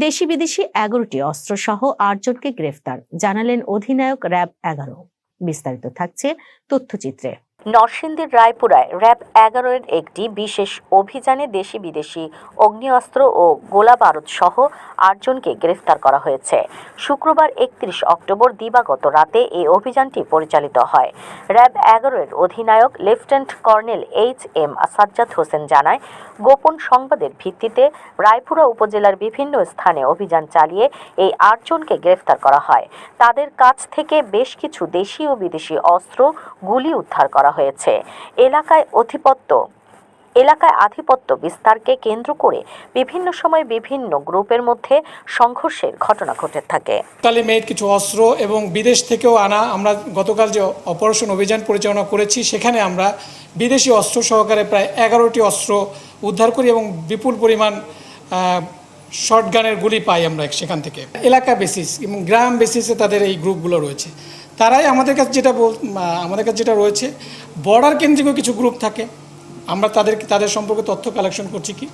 দেশি বিদেশি এগারোটি অস্ত্র সহ আটজনকে গ্রেফতার জানালেন অধিনায়ক র্যাব এগারো। বিস্তারিত থাকছে তথ্যচিত্রে। নরসিংদীর রায়পুরায় র্যাব এগারোর একটি বিশেষ অভিযানে দেশি বিদেশি অগ্নিঅস্ত্র ও গোলা বারুদ সহ আটজনকে গ্রেফতার করা হয়েছে। শুক্রবার একত্রিশ অক্টোবর দিবাগত রাতে এই অভিযানটি পরিচালিত হয়। র্যাব এগারোর অধিনায়ক lieutenant colonel H M Sajjad Hossain জানায়, গোপন সংবাদের ভিত্তিতে রায়পুরা উপজেলার বিভিন্ন স্থানে অভিযান চালিয়ে এই আটজনকে গ্রেফতার করা হয়। তাদের কাছ থেকে বেশ কিছু দেশি ও বিদেশি অস্ত্র গুলি উদ্ধার করা হয়েছে। এলাকায় অধিপত্য, এলাকায় আধিপত্য বিস্তারকে কেন্দ্র করে বিভিন্ন সময় বিভিন্ন গ্রুপের মধ্যে সংঘর্ষের ঘটনা ঘটে থাকে। তালে মেয়ের কিছু অস্ত্র এবং বিদেশ থেকেও আনা আমরা গতকাল যে অপারেশন অভিযান পরিচালনা করেছি, সেখানে আমরা বিদেশি অস্ত্র সহকারে প্রায় এগারোটি অস্ত্র উদ্ধার করি এবং বিপুল পরিমাণ শর্ট গানের গুলি পাই আমরা সেখান থেকে। এলাকা বেসিস এবং গ্রাম বেসিসে তাদের এই গ্রুপগুলো রয়েছে। তারাই আমাদের কাছে যেটা বল আমাদের কাছে যেটা রয়েছে বর্ডার কেন্দ্রিক কিছু গ্রুপ থাকে। আমরা তাদের তাদের সম্পর্কে তথ্য কালেকশন করছি কি?